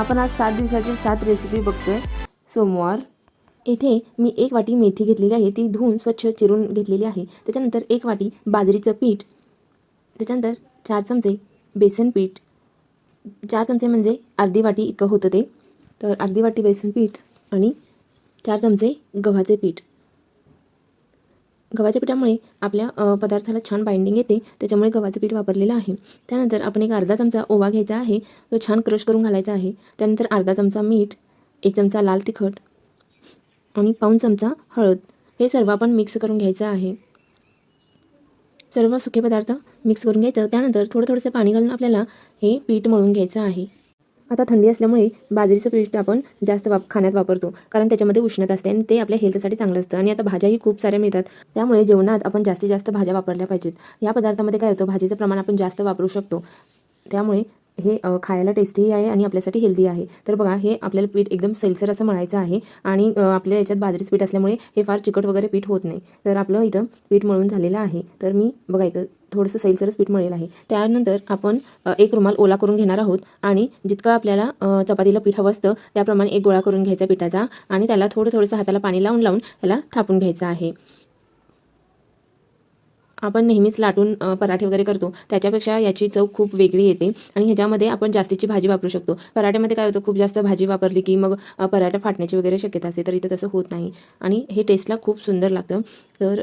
आपण आज सात दिवसाची सात रेसिपी बघतोय. सोमवार. इथे मी एक वाटी मेथी घेतलेली आहे. ती धुवून स्वच्छ चिरून घेतलेली आहे. त्याच्यानंतर एक वाटी बाजरीचं पीठ. त्याच्यानंतर चार चमचे बेसन पीठ. चार चमचे म्हणजे अर्धी वाटी इतकं होतं ते. तर अर्धी वाटी बेसन पीठ आणि चार चमचे गव्हाचे पीठ. गव्हाच्या पिठामुळे आपल्या पदार्थाला छान बाइंडिंग येते. त्याच्यामुळे गव्हाचं पीठ वापरलेलं आहे. त्यानंतर आपण एक अर्धा चमचा ओवा घ्यायचा आहे. तो छान क्रश करून घालायचा आहे. त्यानंतर अर्धा चमचा मीठ एक चमचा लाल तिखट आणि पाऊण चमचा हळद. हे सर्व आपण मिक्स करून घ्यायचं आहे. सर्व सुके पदार्थ मिक्स करून घ्यायचं. त्यानंतर थोडं थोडंसं पाणी घालून आपल्याला हे पीठ मळून घ्यायचं आहे. आता थंडी असल्यामुळे बाजरीचं पीठ आपण जास्त वाप खाण्यात वापरतो. कारण त्याच्यामध्ये उष्णता असते आणि ते आपल्या हेल्थसाठी चांगलं असतं. आणि आता भाज्याही खूप साऱ्या मिळतात. त्यामुळे जेवणात आपण जास्तीत जास्त भाज्या वापरल्या पाहिजेत. या पदार्थामध्ये काय होतं? भाजीचं प्रमाण आपण जास्त वापरू शकतो. त्यामुळे हे खायला टेस्टीही आहे आणि आपल्यासाठी हेल्दी आहे. तर बघा हे आपल्याला पीठ एकदम सैलसर असं म्हणायचं आहे आणि आपल्या याच्यात बाजरीचं पीठ असल्यामुळे हे फार चिकट वगैरे पीठ होत नाही. तर आपलं इथं पीठ मळून झालेलं आहे. तर मी बघा इथं थोडंसं सैलसरच पीठ मळेल आहे. त्यानंतर आपण एक रुमाल ओला करून घेणार आहोत आणि जितकं आपल्याला चपातीला पीठ हवं असतं त्याप्रमाणे एक गोळा करून घ्यायचा पिठाचा आणि त्याला थोडं थोडंसं हाताला पाणी लावून लावून त्याला थापून घ्यायचं आहे. आपण नेहमीच लाटून पराठे वगैरे करतो. त्याच्यापेक्षा याची चव खूप वेगळी येते आणि ह्याच्यामध्ये आपण जास्तीची भाजी वापरू शकतो. पराठ्यामध्ये काय होतं खूप जास्त भाजी वापरली की मग पराठा फाटण्याची वगैरे शक्यता असते तर इथं तसं होत नाही. आणि हे टेस्टला खूप सुंदर लागतं. तर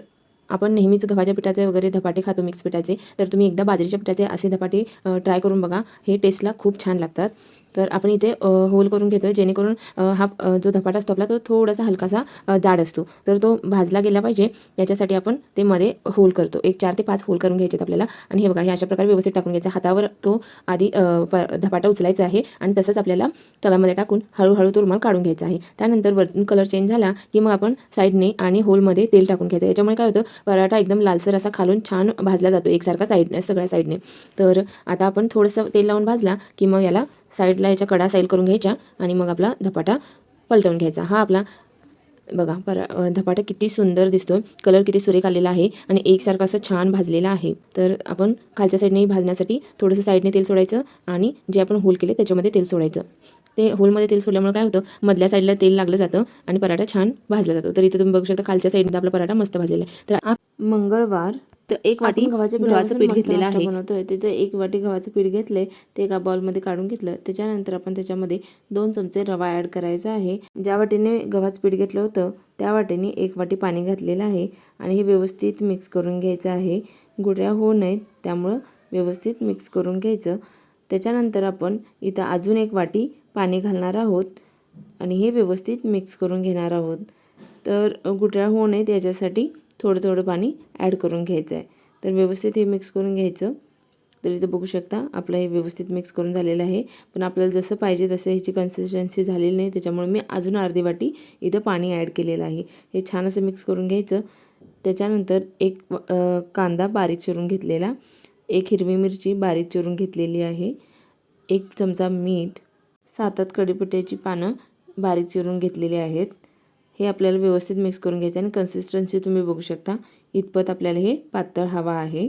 आपण नेहमीच गव्हाच्या पिठाचे वगैरे धपाटे खातो मिक्स पिठाचे. तर तुम्ही एकदा बाजरीच्या पिठाचे असे धपाटे ट्राय करून बघा. हे टेस्टला खूप छान लागतात. तर आपण इथे होल करून घेतोय जेणेकरून हा जो धपाटा असतो आपला तो थोडासा हलकासा जाड असतो. तर तो भाजला गेला पाहिजे. याच्यासाठी आपण ते मध्ये होल करतो. एक चार ते पाच होल करून घ्यायचे आपल्याला. आणि हे बघा हे अशा प्रकारे व्यवस्थित टाकून घ्यायचं. हातावर तो आधी प धपाटा उचलायचा आहे आणि तसंच आपल्याला तव्यामध्ये टाकून हळूहळू तो रुमाल काढून घ्यायचा आहे. त्यानंतर वरतून कलर चेंज झाला की मग आपण साईडने आणि होलमध्ये तेल टाकून घ्यायचं. याच्यामुळे काय होतं पराठा एकदम लालसर असा खालून छान भाजला जातो. एकसारखा साईडने सगळ्या साईडने तर आता आपण थोडंसं तेल लावून भाजला की मग याला साईडला याच्या कडा साईल करून घ्यायच्या आणि मग आपला धपाटा पलटवून घ्यायचा. हा आपला बघा परा धपाटा किती सुंदर दिसतो कलर किती सुरेख आलेला आहे आणि एकसारखं असं छान भाजलेला आहे. तर आपण खालच्या साईडने भाजण्यासाठी थोडंसं साईडने तेल सोडायचं आणि जे आपण होल केले त्याच्यामध्ये तेल सोडायचं. ते होलमध्ये तेल सोडल्यामुळे काय होतं? मधल्या साईडला तेल लागलं जातं आणि पराठा छान भाजला जातो. तर इथे तुम्ही बघू शकता खालच्या साईडने आपला पराठा मस्त भाजलेला आहे. तर मंगळवार तर एक वाटी गव्हाचं गव्हाचं पीठ घेतलेलं आहे. बनवतोय. तिथे एक वाटी गव्हाचं पीठ घेतलंय. ते एका बाउलमध्ये काढून घेतलं. त्याच्यानंतर आपण त्याच्यामध्ये दोन चमचे रवा ॲड करायचा आहे. ज्या वाटीने गव्हाचं पीठ घेतलं होतं त्या वाटीने एक वाटी पाणी घातलेलं आहे आणि हे व्यवस्थित मिक्स करून घ्यायचं आहे. गुऱ्या होऊ नयेत त्यामुळं व्यवस्थित मिक्स करून घ्यायचं. त्याच्यानंतर आपण इथं अजून एक वाटी पाणी घालणार आहोत आणि हे व्यवस्थित मिक्स करून घेणार आहोत. तर गुठळ्या होऊ नयेत याच्यासाठी थोडं थोडं पाणी ॲड करून घ्यायचं आहे तर व्यवस्थित हे मिक्स करून घ्यायचं. तर इथं बघू शकता आपलं हे व्यवस्थित मिक्स करून झालेलं आहे. पण आपल्याला जसं पाहिजे तसं ह्याची कन्सिस्टन्सी झालेली नाही. त्याच्यामुळे मी अजून अर्धी वाटी इथं पाणी ॲड केलेलं आहे. हे छान असं मिक्स करून घ्यायचं. त्याच्यानंतर एक कांदा बारीक चिरून घेतलेला. एक हिरवी मिरची बारीक चिरून घेतलेली आहे. एक चमचा मीठ. सात आठ कढीपत्त्याची पानं बारीक चिरून घेतलेली आहेत. हे आपल्याला व्यवस्थित मिक्स करून घ्यायचं आणि कन्सिस्टन्सी तुम्ही बघू शकता. इतपत आपल्याला हे पातळ हवा आहे.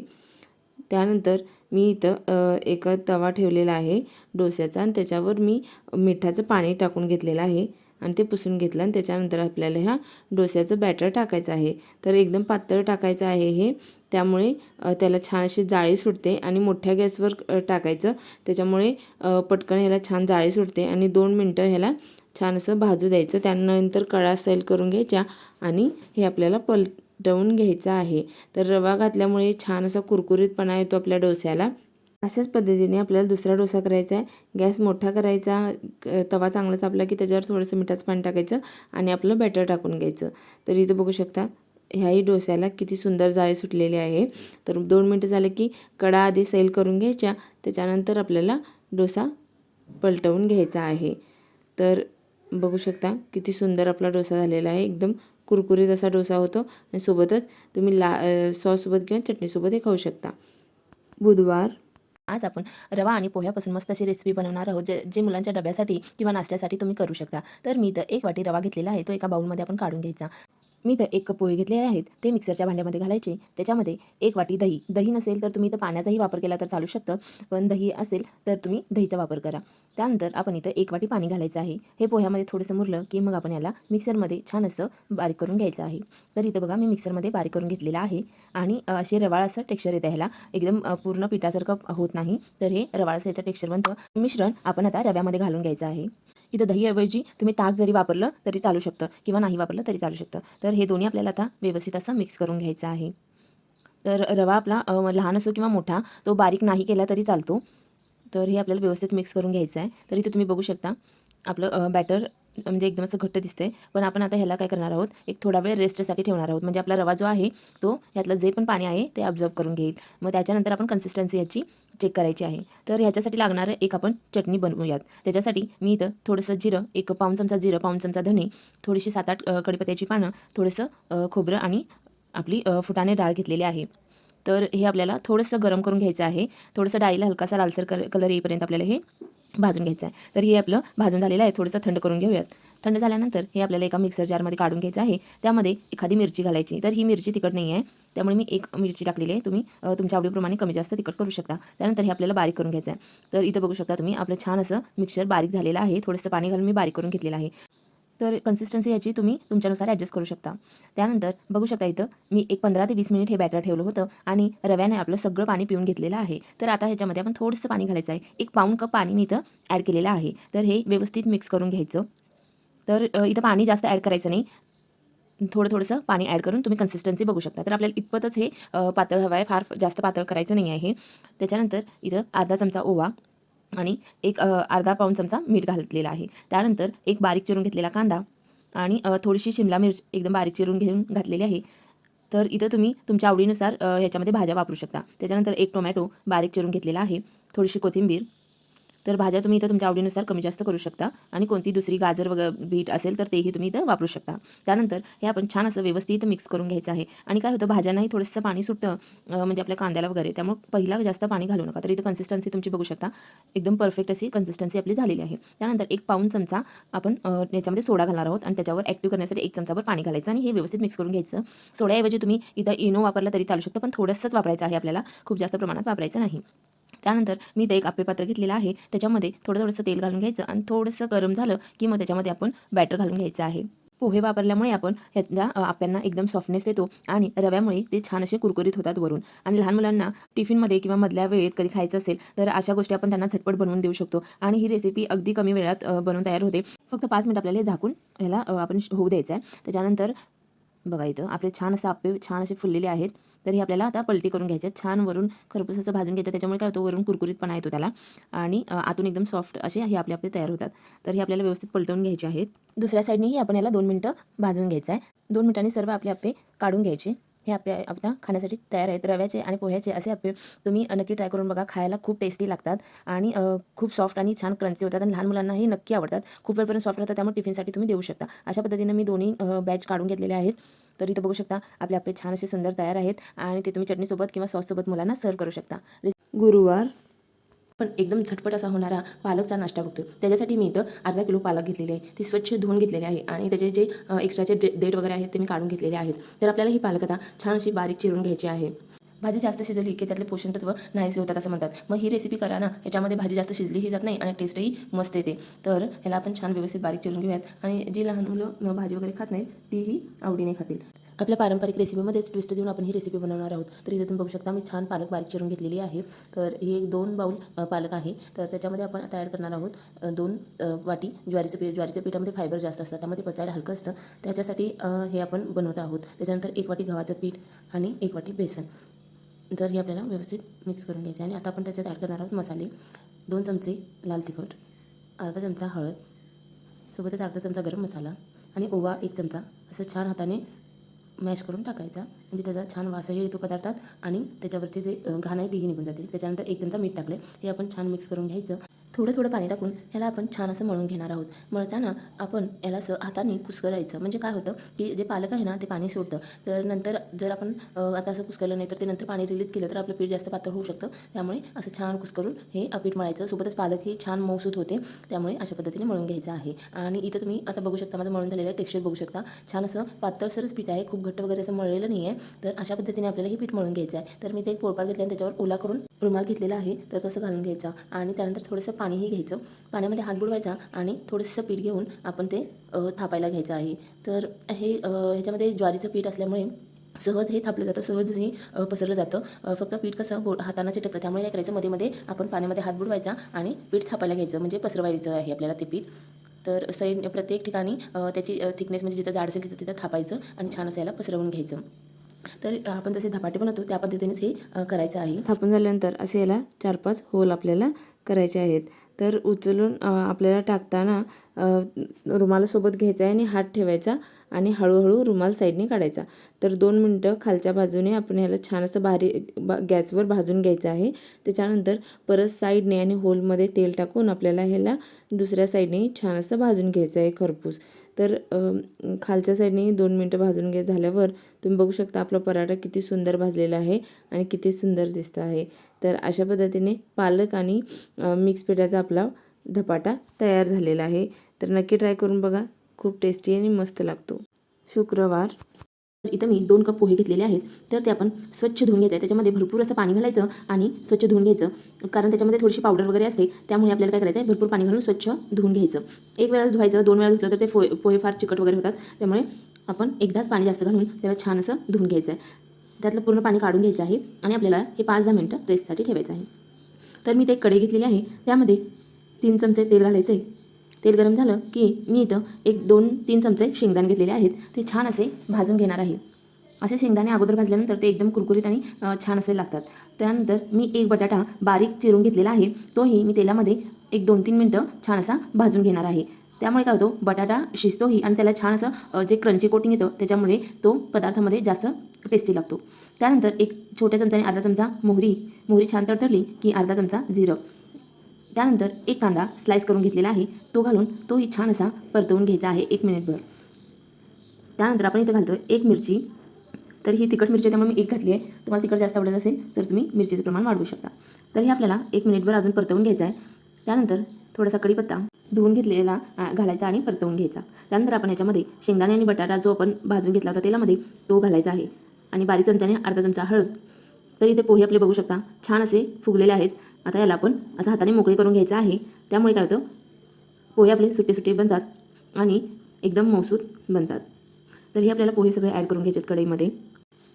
त्यानंतर मी इथं एक तवा ठेवलेला आहे डोस्याचा आणि त्याच्यावर मी मिठाचं पाणी टाकून घेतलेलं आहे आणि ते पुसून घेतलं आणि त्याच्यानंतर आपल्याला ह्या डोस्याचं बॅटर टाकायचं आहे. तर एकदम पातळ टाकायचं आहे हे. त्यामुळे त्याला छान अशी जाळी सुटते आणि मोठ्या गॅसवर टाकायचं. त्याच्यामुळे पटकन ह्याला छान जाळी सुटते आणि दोन मिनटं ह्याला छान असं भाजू द्यायचं. त्यानंतर कळा सैल करून घ्यायच्या आणि हे आपल्याला पलटवून घ्यायचं आहे. तर रवा घातल्यामुळे छान असा कुरकुरीतपणा येतो आपल्या डोस्याला. अशाच पद्धतीने आपल्याला दुसरा डोसा करायचा आहे. गॅस मोठा करायचा. क- तवा चांगला आपला की त्याच्यावर थोडंसं मिठाचं पाणी टाकायचं आणि आपलं बॅटर टाकून घ्यायचं. तर इथं बघू शकता ह्याही डोस्याला किती सुंदर जाळी सुटलेली आहे. तर दोन मिनटं झालं की कडा आधी सैल करून घ्यायच्या त्याच्यानंतर आपल्याला डोसा पलटवून घ्यायचा आहे. तर बघू शकता किती सुंदर आपला डोसा झालेला आहे. एकदम कुरकुरीत असा डोसा होतो आणि सोबतच तुम्ही ला सॉससोबत किंवा चटणीसोबत हे खाऊ शकता. बुधवार. आज आपण रवा आणि पोह्यापासून मस्त अशी रेसिपी बनवणार आहोत जे जे मुलांच्या डब्यासाठी किंवा नाश्त्यासाठी तुम्ही करू शकता. तर मी तर एक वाटी रवा घेतलेला आहे तो एका बाउलमध्ये आपण काढून घ्यायचा. मी इथं एक कप पोहे घेतलेले आहेत. ते मिक्सरच्या भांड्यामध्ये घालायचे. त्याच्यामध्ये एक वाटी दही. दही नसेल तर तुम्ही इथं पाण्याचाही वापर केला तर चालू शकतं. पण दही असेल तर तुम्ही दहीचा वापर करा. त्यानंतर आपण इथं एक वाटी पाणी घालायचं आहे. हे पोह्यामध्ये थोडंसं मुरलं की मग आपण याला मिक्सरमध्ये छान असं बारीक करून घ्यायचं आहे. तर इथं बघा मी मिक्सरमध्ये बारीक करून घेतलेलं आहे. आणि असे रवाळ असं टेक्स्चर येतं ह्याला. एकदम पूर्ण पिठासारखं होत नाही. तर हे रवाळ असं याचं टेक्स्चर बनतं. मिश्रण आपण आता रव्यामध्ये घालून घ्यायचं आहे. इथं दहीऐवजी तुम्ही ताक जरी वापरलं तरी चालू शकतं किंवा नाही वापरलं तरी चालू शकतं. तर हे दोन्ही आपल्याला आता व्यवस्थित असं मिक्स करून घ्यायचं आहे. तर रवा आपला लहान असो किंवा मोठा तो बारीक नाही केला तरी चालतो. तर हे आपल्याला व्यवस्थित मिक्स करून घ्यायचं आहे. तर इथे तुम्ही बघू शकता आपलं बॅटर म्हणजे एकदम असं घट्ट दिसतंय. पण आपण आता ह्याला काय करणार आहोत? एक थोडा वेळ रेस्टसाठी ठेवणार आहोत. म्हणजे आपला रवा जो आहे तो ह्यातलं जे पण पाणी आहे ते ऑब्झर्व करून घेईल. मग त्याच्यानंतर आपण कन्सिस्टन्सी याची चेक करायची आहे. तर ह्याच्यासाठी लागणारं एक आपण चटणी बनवूयात. त्याच्यासाठी मी इथं थोडंसं जिरं एक पाऊन चमचा जिरं पाऊन चमचा धणे थोडीशी सात आठ कडीपत्याची पानं थोडंसं खोबरं आणि आपली फुटाने फुटाणे डाळ घेतलेली आहे. तर हे आपल्याला थोडंसं गरम करून घ्यायचं आहे. थोडंसं डाळीला हलकासा लालसर कर कलर येईपर्यंत आपल्याला हे भाजून घ्यायचं आहे. तर हे आपलं भाजून झालेलं आहे. थोडंसं थंड करून घेऊयात. थंड झाल्यानंतर हे आपल्याला एका मिक्सर जारमध्ये काढून घ्यायचं आहे. त्यामध्ये एखादी मिरची घालायची. तर ही मिरची तिखट नाही आहे त्यामुळे मी एक मिरची टाकलेली आहे. तुम्ही तुमच्या आवडीप्रमाणे कमी जास्त तिखट करू शकता. त्यानंतर हे आपल्याला बारीक करून घ्यायचं आहे. तर इथं बघू शकता तुम्ही आपलं छान असं मिक्सर बारीक झालेलं आहे. थोडंसं पाणी घालून मी बारीक करून घेतलेलं आहे. तर कन्सिस्टन्सी याची तुम्ही तुमच्यानुसार ॲडजस्ट करू शकता. त्यानंतर बघू शकता इथं मी एक पंधरा ते वीस मिनिट हे बॅटर ठेवलं होतं आणि रव्याने आपलं सगळं पाणी पिऊन घेतलेलं आहे. तर आता ह्याच्यामध्ये आपण थोडंसं पाणी घालायचं आहे. एक पाऊण कप पाणी मी इथं ॲड केलेलं आहे. तर हे व्यवस्थित मिक्स करून घ्यायचं. तर इथं पाणी जास्त ॲड करायचं नाही. थोडं थोडंसं पाणी ॲड करून तुम्ही कन्सिस्टन्सी बघू शकता. तर आपल्याला इतपतच हे पातळ हवं आहे. फार जास्त पातळ करायचं नाही आहे त्याच्यानंतर इथं अर्धा चमचा ओवा. आणि एक अर्धा पाऊण चमचा मीठ घातलेला आहे. त्यानंतर एक बारीक चिरून घेतलेला कांदा आणि थोडीशी शिमला मिरच एकदम बारीक चिरून घेऊन घातलेली आहे. तर इथं तुम्ही तुमच्या आवडीनुसार ह्याच्यामध्ये भाज्या वापरू शकता. त्याच्यानंतर एक टोमॅटो बारीक चिरून घेतलेला आहे. थोडीशी कोथिंबीर तर भाज्या तुम्ही इथं तुमच्या आवडीनुसार कमी जास्त करू शकता आणि कोणती दुसरी गाजर वगैरे बीट असेल तर तेही तुम्ही इथं वापरू शकता. त्यानंतर हे आपण छान असं व्यवस्थित मिक्स करून घ्यायचं आहे. आणि काय होतं भाज्यांनाही थोडंसं पाणी सुटतं म्हणजे आपल्या कांद्याला वगैरे त्यामुळे पहिला जास्त पाणी घालू नका. तर इथं कन्सिस्टन्सी तुमची बघू शकता. एकदम परफेक्ट अशी कन्सिस्टन्सी आपली झालेली आहे. त्यानंतर एक पाऊन चमचा आपण याच्यामध्ये सोडा घालणार आहोत आणि त्याच्यावर ॲक्टिव्ह करण्यासाठी एक चमचावर पाणी घालायचं आणि हे व्यवस्थित मिक्स करून घ्यायचं. सोड्याऐवजी तुम्ही इथं इनो वापरला तरी चालू शकतं पण थोडंसंच वापरायचं आहे आपल्याला. खूप जास्त प्रमाणात वापरायचं नाही. त्यानंतर मी ते एक आप्पे पात्र घेतलेलं आहे. त्याच्यामध्ये थोडं थोडंसं तेल घालून घ्यायचं आणि थोडंसं गरम झालं की मग त्याच्यामध्ये आपण बॅटर घालून घ्यायचं आहे. पोहे वापरल्यामुळे आपण ह्याच्या आप्यांना एकदम सॉफ्टनेस येतो आणि रव्यामुळे ते छान असे कुरकुरीत होतात वरून. आणि लहान मुलांना टिफिनमध्ये किंवा मधल्या वेळेत कधी खायचं असेल तर अशा गोष्टी आपण त्यांना झटपट बनवून देऊ शकतो. आणि ही रेसिपी अगदी कमी वेळात बनवून तयार होते. फक्त पाच मिनिट आपल्याला हे झाकून ह्याला आपण होऊ द्यायचं आहे त्याच्यानंतर बघा इथं आपले छान असं आप्पे छान असे फुललेले आहेत. तर हे आपल्याला आता पलटी करून घ्यायचे छान वरून खरपूस असं भाजून घ्यायचं. त्याच्यामुळे काय होतं? वरून कुरकुरीतपणा येतो त्याला. आणि आतून एकदम सॉफ्ट असे हे आपले आपले तयार होतात. तर हे आपल्याला व्यवस्थित पलटवून घ्यायचे आहेत. दुसऱ्या साईडनेही आपण याला दोन मिनटं भाजून घ्यायचं आहे. दोन मिनटांनी सर्व आपले आपे काढून घ्यायचे. हे आपल्या आता खाण्यासाठी तयार आहेत. रव्याचे आणि पोह्याचे असे आपे तुम्ही नक्की ट्राय करून बघा. खायला खूप टेस्टी लागतात. आणि खूप सॉफ्ट आणि छान क्रंची होतात. आणि लहान मुलांनाही नक्की आवडतात. खूप वेळपर्यंत सॉफ्ट राहतात. त्यामुळे टिफिनसाठी तुम्ही देऊ शकता. अशा पद्धतीनं मी दोन्ही बॅच काढून घेतलेले आहेत. तर इथं बघू शकता. आपले आपले छान असे सुंदर तयार आहेत आणि ते तुम्ही चटणीसोबत किंवा सॉससोबत मुलांना सर्व करू शकता. गुरुवार. पण एकदम झटपट असा होणारा पालकचा नाश्ता बघतो त्याच्यासाठी मी इथं अर्धा किलो पालक घेतलेले आहे. ती स्वच्छ धुवून घेतलेली आहे आणि त्याचे जे एक्स्ट्राचे डेट वगैरे आहेत ते मी काढून घेतलेले आहेत. तर आपल्याला ही पालक आता छान अशी बारीक चिरून घ्यायची आहे. भाजी जास्त शिजली की त्यातले पोषण तत्व नाहीसे होतात असं म्हणतात. मग ही रेसिपी करा ना. याच्यामध्ये भाजी जास्त शिजलीही जात नाही आणि टेस्टही मस्त येते. तर ह्याला आपण छान व्यवस्थित बारीक चिरून घेऊयात. आणि जी लहान मुलं भाजी वगैरे खात नाही तीही आवडीने खातील. आपल्या पारंपरिक रेसिपीमध्येच ट्विस्ट देऊन आपण ही रेसिपी बनवणार आहोत. तर इथे तुम्ही बघू शकता मी छान पालक बारीक चिरून घेतलेली आहे. तर ही एक दोन बाऊल पालक आहे. तर त्याच्यामध्ये आपण आता ॲड करणार आहोत दोन वाटी ज्वारीचं पीठ. ज्वारीच्या पीठामध्ये फायबर जास्त असतात त्यामध्ये पचायला हलकं असतं. त्याच्यासाठी हे आपण बनवत आहोत. त्याच्यानंतर एक वाटी गव्हाचं पीठ आणि एक वाटी बेसन. जर हे आपल्याला व्यवस्थित मिक्स करून घ्यायचे आणि आता आपण त्याच्यात ॲड करणार आहोत मसाले. दोन चमचे लाल तिखट अर्धा चमचा हळद सोबतच अर्धा चमचा गरम मसाला आणि ओवा एक चमचा. असं छान हाताने मॅश करून टाकायचा. म्हणजे त्याचा छान वासही येतो पदार्थात आणि त्याच्यावरचे जे घाण आहे तेही निघून जाते. त्याच्यानंतर एक चमचा मीठ टाकले हे आपण छान मिक्स करून घ्यायचं. थोडं थोडं पाणी टाकून ह्याला आपण छान असं मळून घेणार आहोत. मळताना आपण याला असं हाताने कुस्करायचं. म्हणजे काय होतं की जे पालक आहे ना ते पाणी सोडतं. तर नंतर जर आपण आता असं कुस्करलं नाही तर ते नंतर पाणी रिलीज केलं तर आपलं पीठ जास्त पातळ होऊ शकतं. त्यामुळे असं छान कुस्करून हे पीठ मळायचं. सोबतच पालक ही छान मौसूत होते. त्यामुळे अशा पद्धतीने मळून घ्यायचं आहे. आणि इथं तुम्ही आता बघू शकता माझं मळून झालेलं टेक्स्चर बघू शकता. छान असं पातळसरच पीठ आहे. खूप घट्ट वगैरे असं मळलेलं नाही आहे तर अशा पद्धतीने आपल्याला हे पीठ मळून घ्यायचं आहे. तर मी ते एक पोळपाट घेतलं आणि त्याच्यावर ओला करून रुमाल घेतलेला आहे. तर तसं घालून घ्यायचा. आणि त्यानंतर थोडंसं पाणीही घ्यायचं. पाण्यामध्ये हात बुडवायचा आणि थोडंसं पीठ घेऊन आपण ते थापायला घ्यायचं आहे. तर हे ह्याच्यामध्ये ज्वारीचं पीठ असल्यामुळे सहज हे थापलं जातं सहज हे पसरलं जातं. फक्त पीठ कसं बो हाताना चिटकतं त्यामुळे काय करायचं मध्ये मध्ये आपण पाण्यामध्ये हात बुडवायचा आणि पीठ थापायला घ्यायचं म्हणजे पसरवायचं आहे आपल्याला ते पीठ. तर सैड प्रत्येक ठिकाणी त्याची थिकनेस म्हणजे जिथं जाड असेल तिथं तिथं थापायचं आणि छान असं याला पसरवून घ्यायचं. तर आपण जसे धपाटे बनवतो त्या पद्धतीनेच हे करायचं आहे. थापून झाल्यानंतर असे याला चार पाच होल आपल्याला करायचे आहेत. तर उचलून आपल्याला टाकताना रुमालासोबत घ्यायचा आहे आणि हात ठेवायचा आणि हळूहळू रुमाल साईडने काढायचा. तर दोन मिनटं खालच्या बाजूने आपण ह्याला छान असं भारी बा गॅसवर भाजून घ्यायचं आहे. त्याच्यानंतर परत साईडने आणि होलमध्ये तेल टाकून आपल्याला ह्याला दुसऱ्या साईडने छान असं भाजून घ्यायचं आहे खरपूस. तर खालच्या साईडने दोन मिनटं भाजून घे झाल्यावर तुम्ही बघू शकता आपला पराठा किती सुंदर भाजलेला आहे आणि किती सुंदर दिसतं आहे. तर अशा पद्धतीने पालक आणि मिक्स पिठाचा आपला धपाटा तयार झालेला आहे. तर नक्की ट्राय करून बघा. खूप टेस्टी आणि मस्त लागतो. शुक्रवार. तर इथं मी दोन कप पोहे घेतलेले आहेत. तर ते आपण स्वच्छ धुवून घ्यायचं आहे त्याच्यामध्ये भरपूर असं पाणी घालायचं आणि स्वच्छ धुवून घ्यायचं. कारण त्याच्यामध्ये थोडीशी पावडर वगैरे असते. त्यामुळे आपल्याला काय करायचं आहे भरपूर पाणी घालून स्वच्छ धुवून घ्यायचं. एक वेळा धुवायचं. दोन वेळा धुतलं तर ते फो पोहे फार चिकट वगैरे होतात. त्यामुळे आपण एकदाच पाणी जास्त घालून त्याला छान असं धुवून घ्यायचं आहे त्यातलं पूर्ण पाणी काढून घ्यायचं आहे आणि आपल्याला हे पाच दहा मिनटं रेस्टसाठी ठेवायचं आहे. तर मी ते एक कढई घेतलेली आहे. त्यामध्ये तीन चमचे तेल घालायचं आहे तेल गरम झालं की मी इथं एक दोन तीन चमचे शेंगदाणे घेतलेले आहेत. ते छान असे भाजून घेणार आहे. असे शेंगदाणे अगोदर भाजल्यानंतर ते एकदम कुरकुरीत आणि छान असे लागतात. त्यानंतर मी एक बटाटा बारीक चिरून घेतलेला आहे. तोही मी तेलामध्ये एक दोन तीन मिनटं छान असा भाजून घेणार आहे. त्यामुळे काय होतो बटाटा शिजतोही आणि त्याला छान असं जे क्रंची कोटिंग येतं त्याच्यामुळे तो पदार्थामध्ये जास्त टेस्टी लागतो. त्यानंतर एक छोट्या चमचाने अर्धा चमचा मोहरी मोहरी छान तडतडली की अर्धा चमचा जिरं. त्यानंतर एक कांदा स्लाइस करून घेतलेला आहे तो घालून तोही छान असा परतवून घ्यायचा आहे एक मिनिटभर त्यानंतर आपण इथं घालतो एक मिरची. तर ही तिखट मिरची त्यामुळे मी एक घातली आहे. तुम्हाला तिखट जास्त आवडत असेल तर तुम्ही मिरचीचं प्रमाण वाढवू शकता. तर हे आपल्याला एक मिनिटभर अजून परतवून घ्यायचं आहे. त्यानंतर थोडासा कढीपत्ता. धुवून घेतलेला घालायचा आणि परतवून घ्यायचा. त्यानंतर आपण याच्यामध्ये शेंगदाणे आणि बटाटा जो आपण भाजून घेतला होता तेलामध्ये तो घालायचा आहे. आणि बारीक चमच्याने अर्धा चमचा हळद. तर इथे पोहे आपले बघू शकता छान असे फुगलेले आहेत. आता याला आपण असं हाताने मोकळे करून घ्यायचं आहे. त्यामुळे काय होतं पोहे आपले सुट्टे सुट्टे बनतात आणि एकदम मौसूद बनतात. तर हे आपल्याला पोहे सगळे ॲड करून घ्यायचे आहेत कढईमध्ये.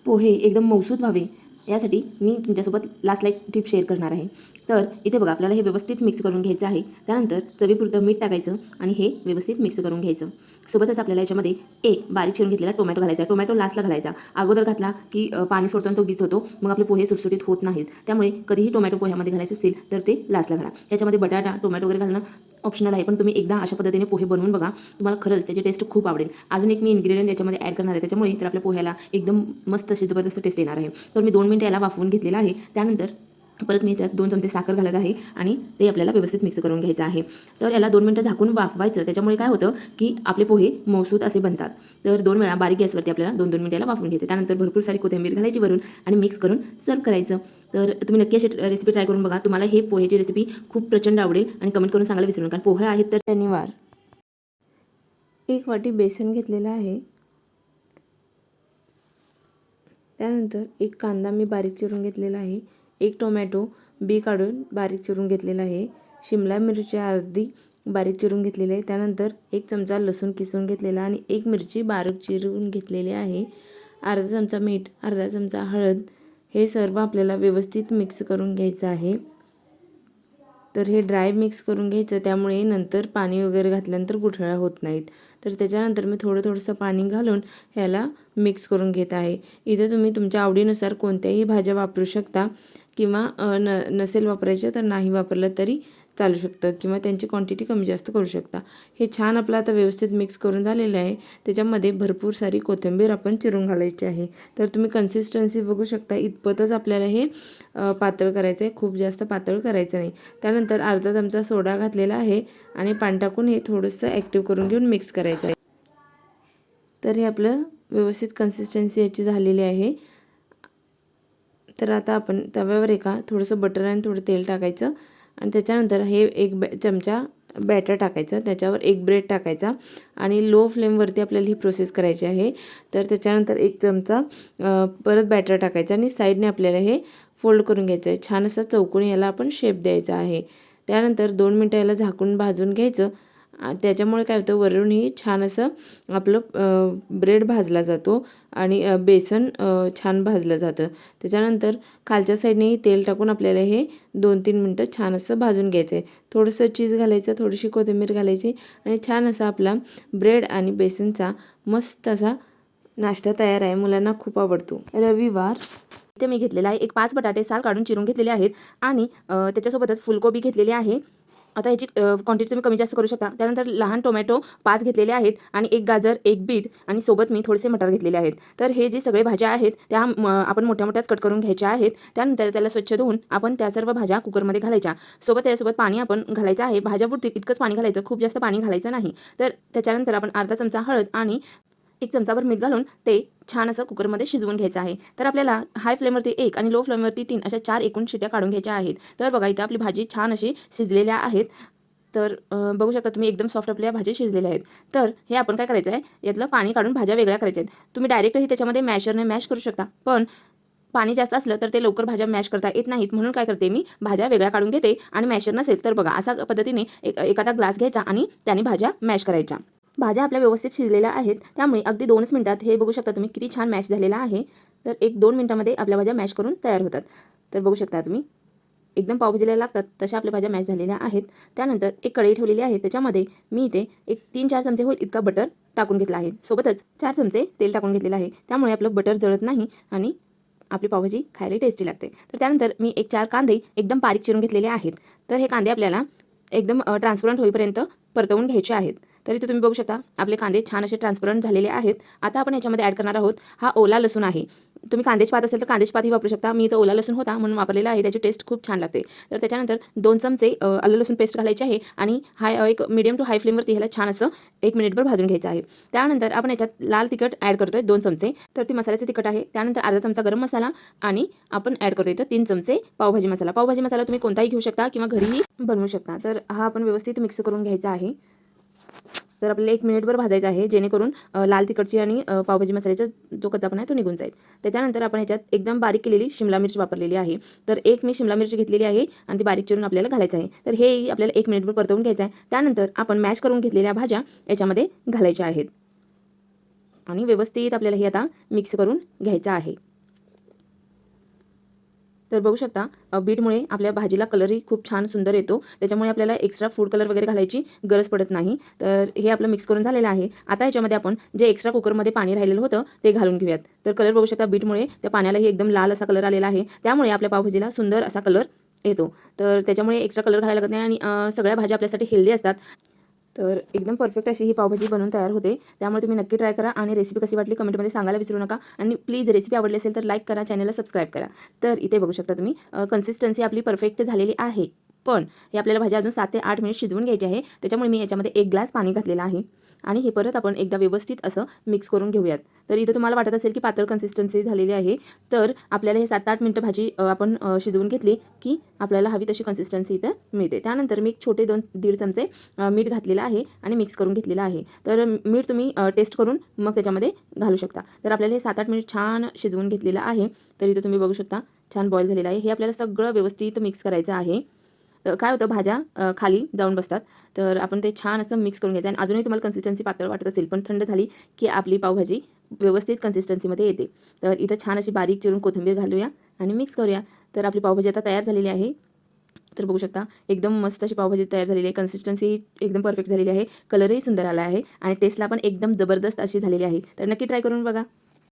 पोहे एकदम मौसूद व्हावे. यासाठी मी तुमच्यासोबत लास्टला एक टिप शेअर करणार आहे. तर इथे बघा आपल्याला हे व्यवस्थित मिक्स करून घ्यायचं आहे. त्यानंतर चवीपुरतं मीठ टाकायचं आणि हे व्यवस्थित मिक्स करून घ्यायचं. सोबतच आपल्याला याच्यामध्ये एक बारीक चिरून घेतलेला टोमॅटो घालायचा. टोमॅटो लास्टला घालायचा. अगोदर घातला की पाणी सोडतो आणि तो गीच होतो मग आपले पोहे सुटसुटीत होत नाहीत. त्यामुळे कधीही टोमॅटो पोह्यामध्ये घालायचे असतील तर ते लास्टला घाला. त्याच्यामध्ये बटाटा टोमॅटो वगैरे घालणं ऑप्शनल आहे. पण तुम्ही एकदा अशा पद्धतीने पोहे बनवून बघा. तुम्हाला खरंच त्याची टेस्ट खूप आवडेल. अजून एक मी इन्ग्रेडियंट याच्यामध्ये ॲड करणार आहे. त्याच्यामुळे तर आपल्या पोह्याला एकदम मस्त अशी जबरदस्त टेस्ट येणार आहे. तर मी दोन मिनटं याला वाफवून घेतलेला आहे. त्यानंतर परत मी याच्यात दोन चमचे साखर घालत आहे आणि ते आपल्याला व्यवस्थित मिक्स करून घ्यायचं आहे. तर याला दोन मिनटं झाकून वाफवायचं. त्याच्यामुळे काय होतं की आपले पोहे मौसूद असे बनतात. तर दोन वेळा बारीक गॅसवरती आपल्याला दोन दोन मिनिटं वाफून वाफवून घ्यायचं. त्यानंतर भरपूर सारी कोथिंबीर घालायची वरून आणि मिक्स करून सर्व करायचं. तर तुम्ही नक्की अशी रेसिपी ट्राय करून बघा. तुम्हाला हे पोहेची रेसिपी खूप प्रचंड आवडेल आणि कमेंट करून सांगायला विसरू नका. कारण पोहे आहेत तर शनिवार. एक वाटी बेसन घेतलेलं आहे. त्यानंतर एक कांदा मी बारीक चिरून घेतलेला आहे. एक टोमॅटो बी काढून बारीक चिरून घेतलेला आहे. शिमला मिरची अर्धी बारीक चिरून घेतलेली आहे. त्यानंतर एक चमचा लसूण किसून घेतलेला आणि एक मिरची बारीक चिरून घेतलेली आहे. अर्धा चमचा मीठ अर्धा चमचा हळद हे सर्व आपल्याला व्यवस्थित मिक्स करून घ्यायचं आहे. तर हे ड्राय मिक्स करून घ्यायचं त्यामुळे नंतर पाणी वगैरे घातल्यानंतर गुठळ्या होत नाहीत. तर त्याच्यानंतर मी थोडं थोडंसं पाणी घालून ह्याला मिक्स करून घेत आहे. इथे तुम्ही तुमच्या आवडीनुसार कोणत्याही भाज्या वापरू शकता. किंवा न नसेल वापरायचं तर नाही वापरलं तरी चालू शकतं किंवा त्यांची क्वांटिटी कमी जास्त करू शकता. हे छान आपलं आता व्यवस्थित मिक्स करून झालेलं आहे. त्याच्यामध्ये भरपूर सारी कोथिंबीर आपण चिरून घालायची आहे. तर तुम्ही कन्सिस्टन्सी बघू शकता. इतपतच आपल्याला हे पातळ करायचं आहे खूप जास्त पातळ करायचं नाही. त्यानंतर अर्धा चमचा सोडा घातलेला आहे आणि पाणी टाकून हे थोडंसं ॲक्टिव्ह करून घेऊन मिक्स करायचं आहे. तर हे आपलं व्यवस्थित कन्सिस्टन्सी याची झालेली आहे. तर आता आपण तव्यावर एका थोडंसं बटर आणि थोडं तेल टाकायचं. आणि त्याच्यानंतर हे एक बॅ चमचा बॅटर टाकायचं. त्याच्यावर एक ब्रेड टाकायचा. आणि लो फ्लेमवरती आपल्याला ही प्रोसेस करायची आहे. तर त्याच्यानंतर एक चमचा परत बॅटर टाकायचं आणि साईडने आपल्याला हे फोल्ड करून घ्यायचं आहे. छान असा चौकोनी याला आपण शेप द्यायचा आहे. त्यानंतर दोन मिनटं याला झाकून भाजून घ्यायचं. त्याच्यामुळे काय होतं वरूनही छान असं आपलं ब्रेड भाजला जातो आणि बेसन छान भाजलं जातं. त्याच्यानंतर खालच्या साईडनेही तेल टाकून आपल्याला हे दोन तीन मिनटं छान असं भाजून घ्यायचं आहे थोडंसं चीज घालायचं थोडीशी कोथिंबीर घालायची आणि छान असा आपला ब्रेड आणि बेसनचा मस्त असा नाश्ता तयार आहे मुलांना खूप आवडतो. रविवार. इथे मी घेतलेला आहे एक पाच बटाटे साल काढून चिरून घेतलेले आहेत आणि त्याच्यासोबतच फुलकोबी घेतलेली आहे. आता याची क्वांटिटी तुम्ही कमी जास्त करू शकता. त्यानंतर लहान टोमॅटो पाच घेतलेले आहेत आणि एक गाजर एक बीट आणि सोबत मी थोडेसे मटार घेतलेले आहेत. तर हे जे सगळे भाज्या आहेत त्या म, आपण मोठ्या मोठ्याच कट करून घ्यायच्या आहेत. त्यानंतर त्याला स्वच्छ धुवून आपण त्या सर्व भाज्या कुकरमध्ये घालायच्या. सोबत त्याच्यासोबत पाणी आपण घालायचं आहे. भाज्यापुरती इतकंच पाणी घालायचं. खूप जास्त पाणी घालायचं नाही. तर त्याच्यानंतर आपण अर्धा चमचा हळद आणि एक चमचाभर मीठ घालून ते छान असं कुकरमध्ये शिजवून घ्यायचं आहे. तर आपल्याला हाय फ्लेमवरती एक आणि लो फ्लेमवरती तीन अशा चार एकूण शिट्या काढून घ्यायच्या आहेत. तर बघा इथं आपली भाजी छान अशी शिजलेल्या आहेत. तर बघू शकता तुम्ही एकदम सॉफ्ट आपल्या भाज्या शिजलेल्या आहेत. तर हे आपण काय करायचं आहे? यातलं पाणी काढून भाज्या वेगळ्या करायच्या आहेत. तुम्ही डायरेक्टही त्याच्यामध्ये मॅशरने मॅश करू शकता. पण पाणी जास्त असलं तर ते लवकर भाज्या मॅश करता येत नाहीत. म्हणून काय करते मी? भाज्या वेगळ्या काढून घेते आणि मॅशर नसेल तर बघा असा पद्धतीने एक एखादा ग्लास घ्यायचा आणि त्याने भाज्या मॅश करायच्या. भाज्या आपल्या व्यवस्थित शिजलेल्या आहेत त्यामुळे अगदी दोनच मिनटात हे बघू शकता तुम्ही किती छान मॅश झालेला आहे. तर एक दोन मिनटामध्ये आपल्या भाज्या मॅश करून तयार होतात. तर बघू शकता तुम्ही एकदम पावभाजीला लागतात तशा आपल्या भाज्या मॅश झालेल्या आहेत. त्यानंतर एक कढई ठेवलेली आहे त्याच्यामध्ये मी इथे एक तीन चार चमचे होईल इतका बटर टाकून घेतला आहे. सोबतच चार चमचे तेल टाकून घेतलेलं आहे. त्यामुळे आपलं बटर जळत नाही आणि आपली पावभाजी खायला टेस्टी लागते. तर त्यानंतर मी एक चार कांदे एकदम बारीक चिरून घेतलेले आहेत. तर हे कांदे आपल्याला एकदम ट्रान्सपरंट होईपर्यंत परतवून घ्यायचे आहेत. तर इथे तुम्ही बघू शकता. आपले कांदे छान असे ट्रान्सपरंट झालेले आहेत. आता आपण याच्यामध्ये ॲड करणार आहोत हा ओला लसूण आहे. तुम्ही कांदेच पात असेल तर कांदेच पातही वापरू शकता. मी इथं ओला लसूण होता म्हणून वापरलेला आहे. त्याची टेस्ट खूप छान लागते. तर त्याच्यानंतर दोन चमचे आलं लसूण पेस्ट घालायचे आहे आणि हाय एक मिडियम टू हाय फ्लेमवरती ह्याला छान असं एक मिनिटभर भाजून घ्यायचं आहे. त्यानंतर आपण याच्यात लाल तिखट ॲड करतोय दोन चमचे. तर ती मसाल्याचे तिखट आहे. त्यानंतर अर्धा चमचा गरम मसाला आणि आपण ॲड करतोय तर तीन चमचे पावभाजी मसाला. पावभाजी मसाला तुम्ही कोणताही घेऊ शकता किंवा घरीही बनवू शकता. तर हा आपण व्यवस्थित मिक्स करून घ्यायचा आहे. तर आपल्याला एक मिनिटभर भाजायचं आहे जेणेकरून लाल तिखटची आणि पावभाजी मसाल्याचा जो कच्चापणा आहे तो निघून जाईल. त्याच्यानंतर आपण ह्याच्यात एकदम बारीक केलेली शिमला मिरची वापरलेली आहे. तर एक मी शिमला मिरची घेतलेली आहे आणि ती बारीक चिरून आपल्याला घालायचं आहे. तर हे आपल्याला एक मिनिटभर परतवून घ्यायचं आहे. त्यानंतर आपण मॅश करून घेतलेल्या भाज्या याच्यामध्ये घालायच्या आहेत. आणि व्यवस्थित आपल्याला हे आता मिक्स करून घ्यायचं आहे. तर बघू शकता बीटमुळे आपल्या भाजीला कलरही खूप छान सुंदर येतो. त्याच्यामुळे आपल्याला एक्स्ट्रा फूड कलर वगैरे घालायची गरज पडत नाही. तर हे आपलं मिक्स करून झालेलं आहे. आता याच्यामध्ये आपण जे एक्स्ट्रा कुकरमध्ये पाणी राहिलेलं होतं ते घालून घेऊयात. तर कलर बघू शकता बीटमुळे त्या पाण्यालाही एकदम लाल असा कलर आलेला आहे. त्यामुळे आपल्या पावभाजीला सुंदर असा कलर येतो. तर त्याच्यामुळे एक्स्ट्रा कलर घालायला लागत नाही आणि सगळ्या भाज्या आपल्यासाठी हेल्दी असतात. तर एकदम परफेक्ट अशी ही पावभाजी बनवून तयार होते. त्यामुळे तुम्ही नक्की ट्राय करा आणि रेसिपी कशी वाटली कमेंटमध्ये सांगायला विसरू नका. आणि प्लीज रेसिपी आवडली असेल तर लाईक करा चॅनलला सबस्क्राईब करा. तर इथे बघू शकता तुम्ही कन्सिस्टन्सी आपली परफेक्ट झालेली आहे. पण हे आपल्याला भाजी अजून सात ते आठ मिनिट शिजवून घ्यायची आहे. त्याच्यामुळे मी याच्यामध्ये एक ग्लास पाणी घातलेलं आहे. आणि हे परत आपण एकदा व्यवस्थित असं मिक्स करून घेऊयात. तर इथं तुम्हाला वाटत असेल की पातळ कन्सिस्टन्सी झालेली आहे. तर आपल्याला हे सात आठ मिनटं भाजी आपण शिजवून घेतली की आपल्याला हवी तशी कन्सिस्टन्सी इथं मिळते. त्यानंतर मी एक छोटे दोन दीड चमचे मीठ घातलेलं आहे आणि मिक्स करून घेतलेलं आहे. तर मीठ तुम्ही टेस्ट करून मग त्याच्यामध्ये घालू शकता. तर आपल्याला हे सात आठ मिनिट छान शिजवून घेतलेलं आहे. तर इथं तुम्ही बघू शकता छान बॉईल झालेलं आहे. हे आपल्याला सगळं व्यवस्थित मिक्स करायचं आहे. तर काय होतं भाज्या खाली जाऊन बसतात. तर आपण ते छान असं मिक्स करून घ्यायचं. आणि अजूनही तुम्हाला कन्सिस्टन्सी पातळ वाटत असेल पण थंड झाली की आपली पावभाजी व्यवस्थित कन्सिस्टन्सीमध्ये येते. तर इथं छान अशी बारीक चिरून कोथिंबीर घालूया आणि मिक्स करूया. तर आपली पावभाजी आता तयार झालेली आहे. तर बघू शकता एकदम मस्त अशी पावभाजी तयार झालेली आहे. कन्सिस्टन्सी एकदम परफेक्ट झालेली आहे. कलरही सुंदर आला आहे. आणि टेस्टला पण एकदम जबरदस्त अशी झालेली आहे. तर नक्की ट्राय करून बघा.